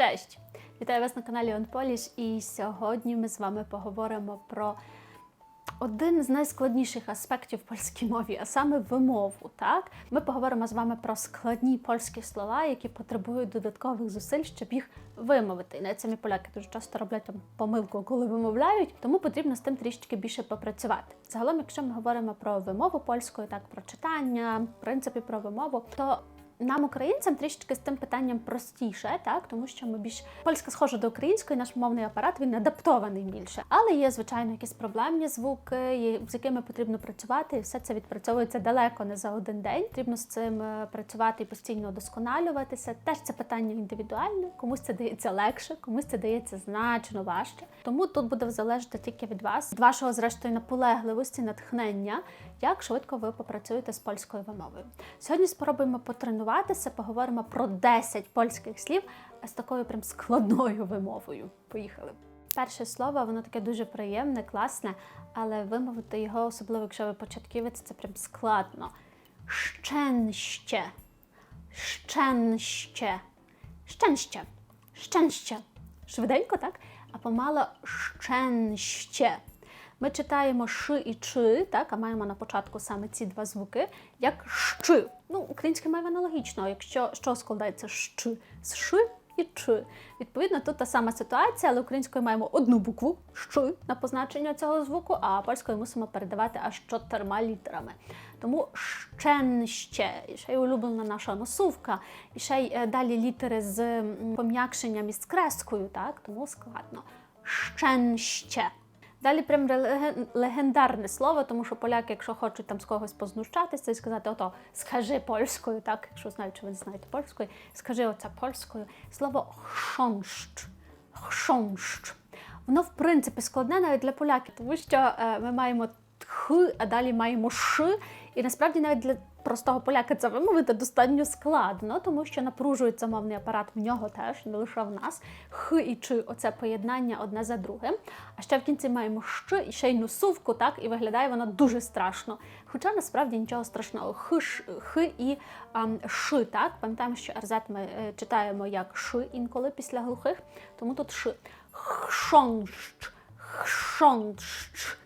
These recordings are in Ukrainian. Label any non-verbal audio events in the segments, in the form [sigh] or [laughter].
Cześć! Вітаю вас на каналі OnPolish і сьогодні ми з вами поговоримо про один з найскладніших аспектів польській мові, а саме вимову. Так? Ми поговоримо з вами про складні польські слова, які потребують додаткових зусиль, щоб їх вимовити. І навіть самі поляки дуже часто роблять там помилку, коли вимовляють, тому потрібно з тим трішки більше попрацювати. Загалом, якщо ми говоримо про вимову польською, так про читання, в принципі, про вимову, то нам, українцям, трішечки з тим питанням простіше, так тому що ми більш польська схожа до української, наш мовний апарат він адаптований більше. Але є звичайно якісь проблемні звуки, з якими потрібно працювати, і все це відпрацьовується далеко не за один день. Потрібно з цим е, працювати і постійно удосконалюватися. Теж це питання індивідуальне. Комусь це дається легше, комусь це дається значно важче. Тому тут буде залежати тільки від вас, від вашого зрештою наполегливості, натхнення, як швидко ви попрацюєте з польською вимовою. Сьогодні спробуємо потренуватися, поговоримо про 10 польських слів з такою прям складною вимовою. Поїхали. Перше слово, воно таке дуже приємне, класне, але вимовити його, особливо якщо ви початківець, це прям складно. Щенще. Щенще. Щенще. Щенще. Швиденько, так? А помало щенще. Ми читаємо ш і чи, так, а маємо на початку саме ці два звуки, як щ. Ну, українська мова аналогічно, якщо що складається щ, з ш і ч. Відповідно, тут та сама ситуація, але українською маємо одну букву щ на позначення цього звуку, а польською мусимо передавати аж чотирма літерами. Тому щенще, і ще й улюблена наша носувка, і ще й е, далі літери з пом'якшенням і з крескою, так, тому складно. Щенще. Далі прям легендарне слово, тому що поляки, якщо хочуть там з когось познущатися і сказати, ото скажи польською, так, якщо знають, чи ви не знаєте польською, скажи оце польською. Слово хшонщ. Хшонщ. Воно, в принципі, складне навіть для поляків, тому що е, ми маємо х, а далі маємо ш. І насправді навіть для простого поляка це вимовити достатньо складно, тому що напружується мовний апарат в нього теж, не лише в нас. Х і чи оце поєднання одне за другим. А ще в кінці маємо щ і ще й носувку, так, і виглядає воно дуже страшно. Хоча насправді нічого страшного. Х, ш, х і ам, ш, так. Пам'ятаємо, що РЗ ми е, читаємо як ш інколи після глухих, тому тут ш. Хшонщ, хшонщ.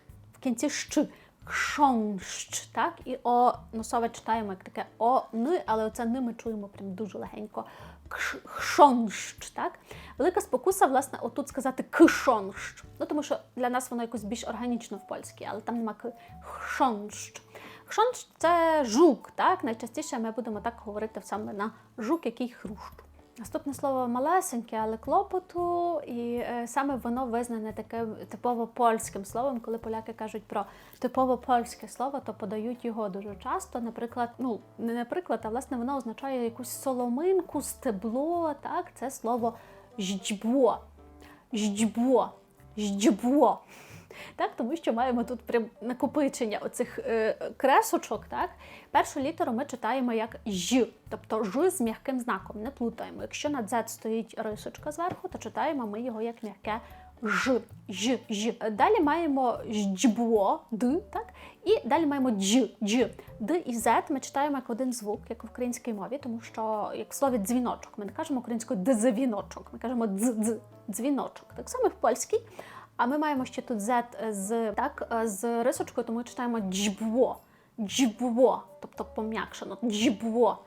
Кінці щ. Кшонщ, так? І о носове читаємо як таке о ни, але оце ни ми чуємо прям дуже легенько. Кш- Кшонщ, так? Велика спокуса, власне, отут сказати кшонщ. Ну, тому що для нас воно якось більш органічно в польській, але там нема к. Хшонщ. Хшонщ – це жук, так? Найчастіше ми будемо так говорити саме на жук, який хрущ. Наступне слово малесеньке, але клопоту, і е, саме воно визнане таким типово польським словом. Коли поляки кажуть про типово польське слово, то подають його дуже часто. Наприклад, ну не наприклад, а власне воно означає якусь соломинку, стебло. Так, це слово ждьбо, ждьбо, ждьбо. Так, тому що маємо тут прям накопичення оцих е, кресочок. Так? Першу літеру ми читаємо як ж, тобто ж з м'яким знаком, не плутаємо. Якщо на Z стоїть рисочка зверху, то читаємо ми його як м'яке ж, ж, ж. Далі маємо жджбо, д, так? І далі маємо дж, дж. Д і Z ми читаємо як один звук, як в українській мові, тому що як в слові дзвіночок. Ми не кажемо українською дзвіночок, ми кажемо дз, дз, дзвіночок. Так само і в польській. А ми маємо ще тут Z з так е, з рисочкою, тому читаємо джбво, джбво, тобто пом'якшено, джбво.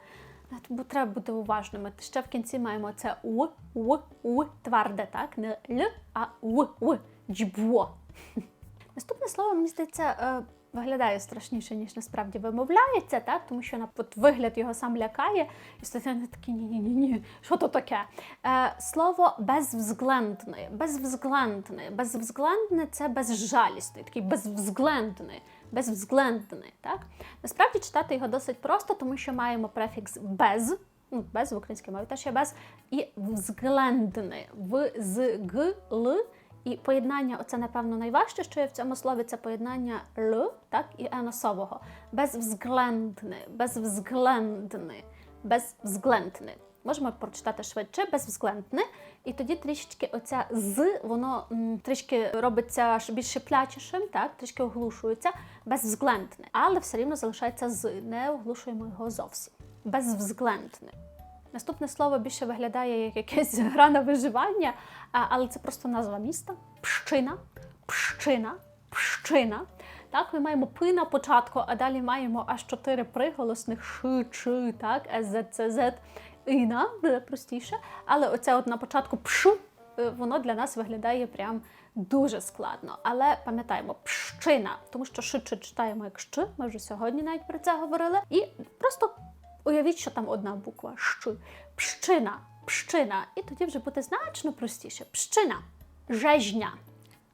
Бо треба бути уважними. Ще в кінці маємо це у, у, у, тверде, так? Не л, а у, у, джбво. [laughs] Наступне слово, мені здається, е, виглядає страшніше, ніж насправді вимовляється, так? тому що на от вигляд його сам лякає, і стаття такі ні-ні-ні, що то таке? Е, слово безвзглендне. Безвзглендне. Безвзглендне це безжалісний, такий безвзглендний. Безвзглендний, так? Насправді читати його досить просто, тому що маємо префікс без, ну, без в українській мові теж є без, і взглендне. В. І поєднання, оце, напевно, найважче, що є в цьому слові, це поєднання л, так, і е носового. Безвзглендне, безвзглендне, безвзглендне. Можемо прочитати швидше, безвзглендне. І тоді трішечки оця з, воно м, трішки робиться більш шиплячішим, так, трішки оглушується, безвзглендне. Але все рівно залишається з, не оглушуємо його зовсім. Безвзглендне. Наступне слово більше виглядає як якесь [laughs] гра на виживання, але це просто назва міста. Пщина, пщина, пщина. Так, ми маємо пи на початку, а далі маємо аж чотири приголосних ш, чи, так, з, ц, з, іна, простіше. Але оце от на початку пш, е, воно для нас виглядає прям дуже складно. Але пам'ятаємо, пщина, тому що ш чи читаємо як щ, ми вже сьогодні навіть про це говорили. І просто уявіть, що там одна буква щ. Пщина, пщина. І тоді вже буде значно простіше. Пщина, жежня.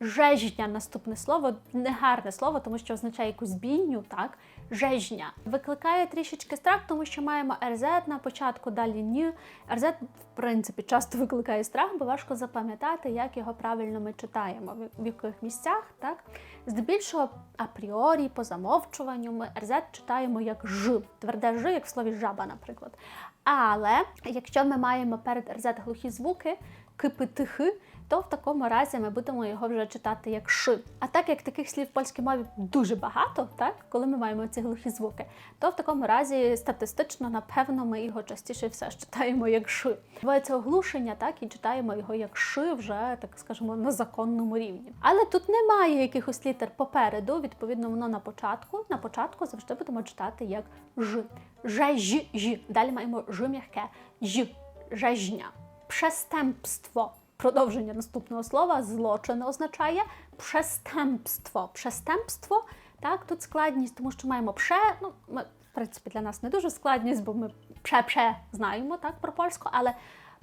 Жежня наступне слово, негарне слово, тому що означає якусь бійню, так? Жежня. Викликає трішечки страх, тому що маємо РЗ на початку, далі ні. РЗ, в принципі, часто [laughs] викликає страх, бо важко запам'ятати, як його правильно ми читаємо, в- яких місцях, так? Здебільшого апріорі, по замовчуванню, ми РЗ читаємо як Ж, тверде Ж, як в слові жаба, наприклад. Але якщо ми маємо перед РЗ глухі звуки, кипи тихи, то в такому разі ми будемо його вже читати як ш. А так як таких слів в польській мові дуже багато, так коли ми маємо ці глухі звуки, то в такому разі статистично, напевно, ми його частіше все ж читаємо як ш. Буває це оглушення, так і читаємо його як ш, вже так скажемо на законному рівні. Але тут немає якихось літер попереду, відповідно, воно на початку. На початку завжди будемо читати як ж. Же, ж, ж. Далі маємо ж м'яке, ж, жежня. Przestępstwo. Продовження наступного слова злочин означає przestępstwo. Przestępstwo, так, тут складність, тому що маємо пше. Ну, ми, в принципі, для нас не дуже складність, бо ми пше-пше знаємо так про польську, але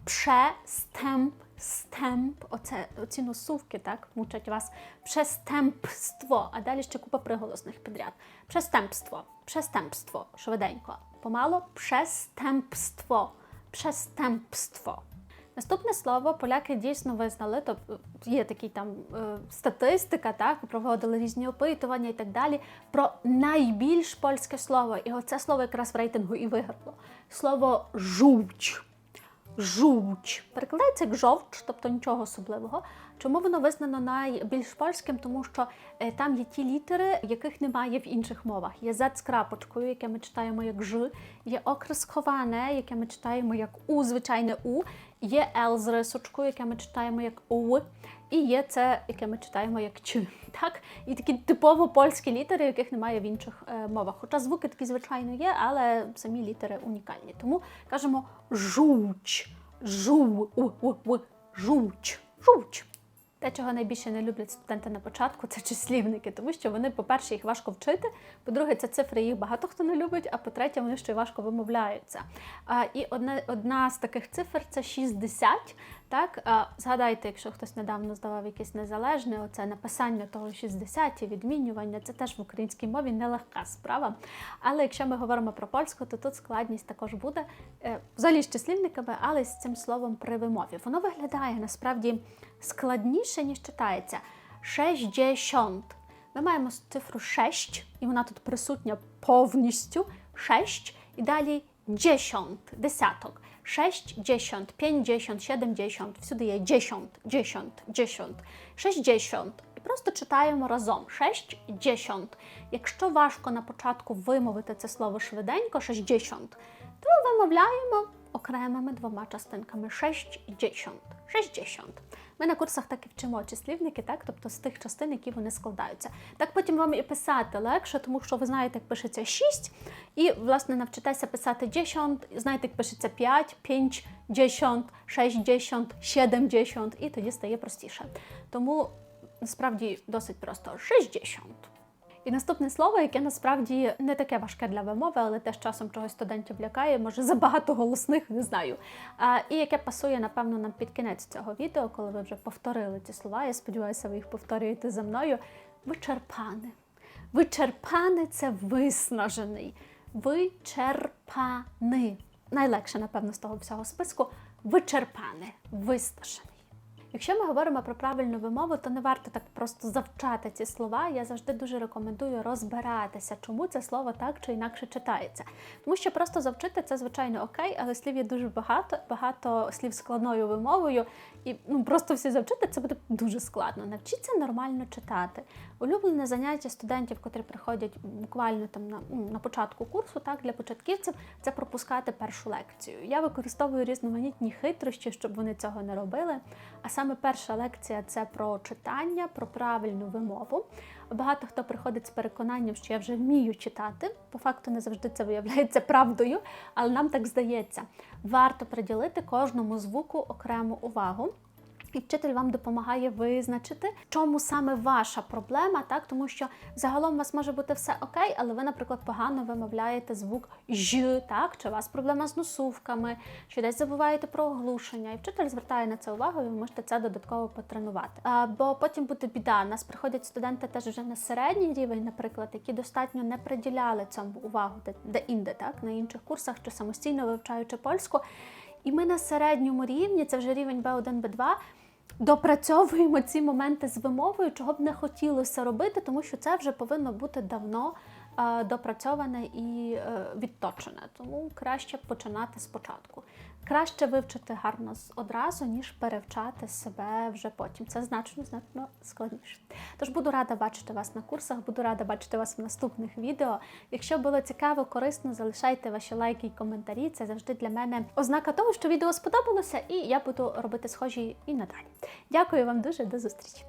przestęp, стемп, оце оці носувки, так, мучать вас. Przestępstwo, а далі ще купа приголосних підряд. Przestępstwo, przestępstwo, швиденько. Помало przestępstwo, przestępstwo. Наступне слово поляки дійсно визнали, тобто є такий там е, статистика, так проводили різні опитування і так далі про найбільш польське слово. І оце слово якраз в рейтингу і виграло. Слово жовч. Жовч. Перекладається як жовч, тобто нічого особливого. Чому воно визнано найбільш польським? Тому що е, там є ті літери, яких немає в інших мовах. Є Z з крапочкою, яке ми читаємо як Ж, є окресковане, яке ми читаємо як У, звичайне У, є Л з рисочкою, яке ми читаємо як У, і є це, яке ми читаємо як Ч. [laughs] Так? І такі типово польські літери, яких немає в інших е, мовах. Хоча звуки такі, звичайно, є, але самі літери унікальні. Тому кажемо жуч, жу, у, у, у, жуч, жуч. Те, чого найбільше не люблять студенти на початку, це числівники, тому що вони, по-перше, їх важко вчити. По-друге, це цифри їх багато хто не любить, а по-третє, вони ще й важко вимовляються. А, і одна, одна з таких цифр це 60. Так, згадайте, якщо хтось недавно здавав якесь незалежне, оце написання того 60 і відмінювання, це теж в українській мові нелегка справа. Але якщо ми говоримо про польську, то тут складність також буде е, взагалі з числівниками, але з цим словом при вимові. Воно виглядає насправді складніше, ніж читається. 60. Ми маємо цифру 6, і вона тут присутня повністю. 6 і далі 10, десяток. 6, 10, 50, 70, всюди є 10, 10, 10, 60. І просто читаємо разом 6, 10. Якщо важко на початку вимовити це слово швиденько, 60, то вимовляємо окремими двома частинками 6 і 10. 60. Ми на курсах так і вчимо числівники, так? тобто з тих частин, які вони складаються. Так потім вам і писати легше, тому що ви знаєте, як пишеться 6, і, власне, навчитеся писати 10, знаєте, як пишеться 5, 5, 10, 60, 70, і тоді стає простіше. Тому насправді досить просто 60. І наступне слово, яке насправді не таке важке для вимови, але теж часом чогось студентів лякає, може забагато голосних, не знаю. А, і яке пасує, напевно, нам під кінець цього відео, коли ви вже повторили ці слова. Я сподіваюся, ви їх повторюєте за мною. Вичерпане. Вичерпане це виснажений. Вичерпаний. Найлегше, напевно, з того всього списку. Вичерпане, виснажений. Якщо ми говоримо про правильну вимову, то не варто так просто завчати ці слова. Я завжди дуже рекомендую розбиратися, чому це слово так чи інакше читається. Тому що просто завчити це звичайно окей, але слів є дуже багато, багато слів складною вимовою, і ну просто всі завчити це буде дуже складно. Навчіться нормально читати. Улюблене заняття студентів, котрі приходять буквально там на, ну, на початку курсу, так для початківців, це пропускати першу лекцію. Я використовую різноманітні хитрощі, щоб вони цього не робили. А саме перша лекція це про читання, про правильну вимову. Багато хто приходить з переконанням, що я вже вмію читати. По факту не завжди це виявляється [laughs] правдою, але нам так здається. Варто приділити кожному звуку окрему увагу. І вчитель вам допомагає визначити, чому саме ваша проблема, так тому що загалом у вас може бути все окей, але ви, наприклад, погано вимовляєте звук ж, так чи у вас проблема з носувками, чи десь забуваєте про оглушення, і вчитель звертає на це увагу, і ви можете це додатково потренувати. А, бо потім буде біда. Нас приходять студенти теж вже на середній рівень, наприклад, які достатньо не приділяли цьому увагу, де, де інде, так на інших курсах чи самостійно вивчаючи польську. І ми на середньому рівні, це вже рівень B1, B2, допрацьовуємо ці моменти з вимовою, чого б не хотілося робити, тому що це вже повинно бути давно допрацьоване і е, відточене. Тому краще починати спочатку. Краще вивчити гарно одразу, ніж перевчати себе вже потім. Це значно значно складніше. Тож буду рада бачити вас на курсах, буду рада бачити вас в наступних відео. Якщо було цікаво, корисно, залишайте ваші лайки і коментарі. Це завжди для мене ознака того, що відео сподобалося, і я буду робити схожі і надалі. Дякую вам дуже, до зустрічі!